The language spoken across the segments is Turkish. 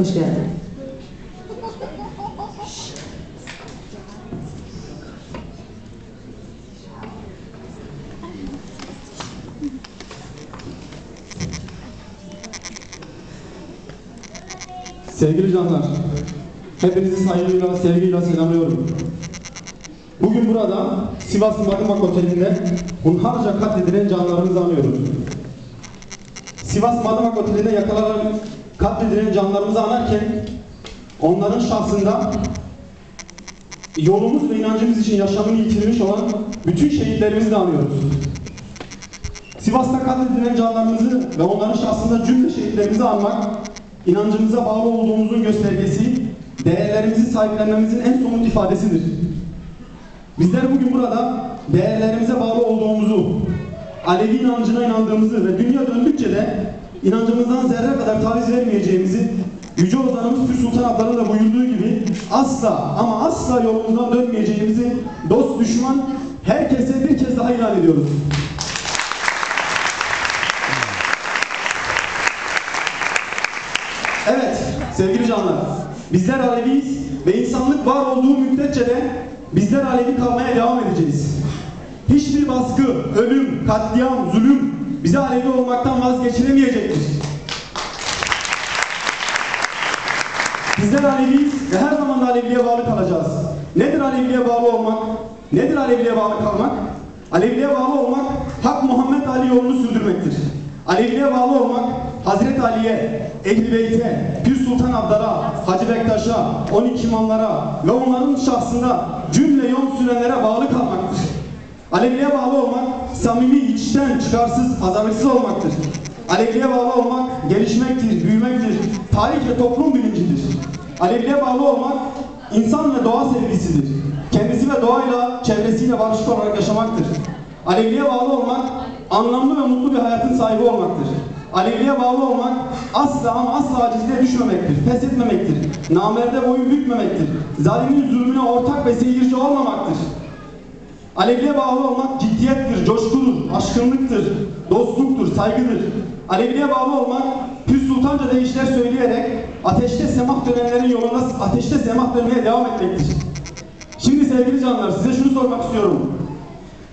Hoş geldin. Sevgili canlar, hepinizi saygıyla, sevgiyle selamlıyorum. Bugün burada Sivas Madımak Oteli'nde hunharca katledilen canlarımızı anıyoruz. Sivas Madımak Oteli'nde yakalanan katledilen canlarımızı anarken onların şahsında yolumuz ve inancımız için yaşamını yitirmiş olan bütün şehitlerimizi de anıyoruz. Sivas'ta katledilen canlarımızı ve onların şahsında cümle şehitlerimizi anmak, inancımıza bağlı olduğumuzun göstergesi, değerlerimizi sahiplenmemizin en somut ifadesidir. Bizler bugün burada değerlerimize bağlı olduğumuzu, Alevi inancına inandığımızı ve dünya döndükçe de inancımızdan zerre kadar taviz vermeyeceğimizi Yüce Ozanımız Pür Sultan Abdal'ın da buyurduğu gibi asla ama asla yolumuzdan dönmeyeceğimizi dost düşman herkese bir kez daha ilan ediyoruz. Evet sevgili canlar, bizler Aleviyiz ve insanlık var olduğu müddetçe de bizler Alevi kalmaya devam edeceğiz. Hiçbir baskı, ölüm, katliam, zulüm bizi Alevi olmaktan vazgeçiremeyecektir. Bizler Aleviyiz ve her zaman da Aleviliğe bağlı kalacağız. Nedir Aleviliğe bağlı olmak? Nedir Aleviliğe bağlı kalmak? Aleviliğe bağlı olmak, Hak Muhammed Ali yolunu sürdürmektir. Aleviliğe bağlı olmak, Hazreti Ali'ye, Ehl-i Beyt'e, Pir Sultan Abdal'a, Hacı Bektaş'a, 12 imamlara ve onların şahsında cümle yol sürenlere bağlı kalmaktır. Alevliğe bağlı olmak, samimi, içten, çıkarsız, hazırlıksız olmaktır. Alevliğe bağlı olmak, gelişmektir, büyümektir, tarih ve toplum bilincidir. Alevliğe bağlı olmak, insan ve doğa sevgisidir. Kendisi ve doğayla, çevresiyle barışık olarak yaşamaktır. Alevliğe bağlı olmak, anlamlı ve mutlu bir hayatın sahibi olmaktır. Alevliğe bağlı olmak, asla ama asla acizliğe düşmemektir, pes etmemektir, namerde boyun bükmemektir, zalimin zulmüne ortak ve seyirci olmamaktır. Alevliğe bağlı olmak ciddiyettir, coşkudur, aşkınlıktır, dostluktur, saygıdır. Alevliğe bağlı olmak Pür Sultanca deyişler söyleyerek ateşte semah dönenlerin yolunda ateşte semah dönmeye devam etmektir. Şimdi sevgili canlar size şunu sormak istiyorum.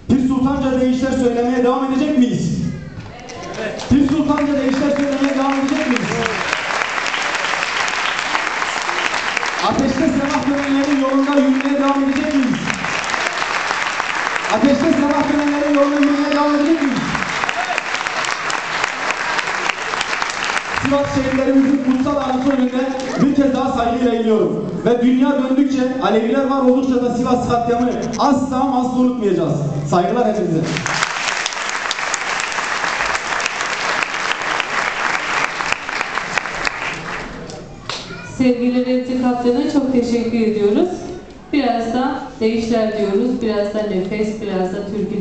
Pir Sultanca deyişler söylemeye devam edecek miyiz? Pir Sultanca deyişler söylemeye devam edecek miyiz? Ateşte semah dönenlerin yolunda yürümeye devam edecek miyiz? Ateşte sabah dönenlerin yolunu yürümeye devam edecek miyiz? Sivas şehirlerimizin kutsal anıtı önünde bir kez daha saygıyla eğiliyorum. Ve dünya döndükçe, Aleviler var oldukça da Sivas katliamını asla ama asla unutmayacağız. Saygılar hepinize. Sevgili Remzi Kaptan'a çok teşekkür ediyoruz. Biraz da değişler diyoruz, biraz da nefes, biraz da türküler.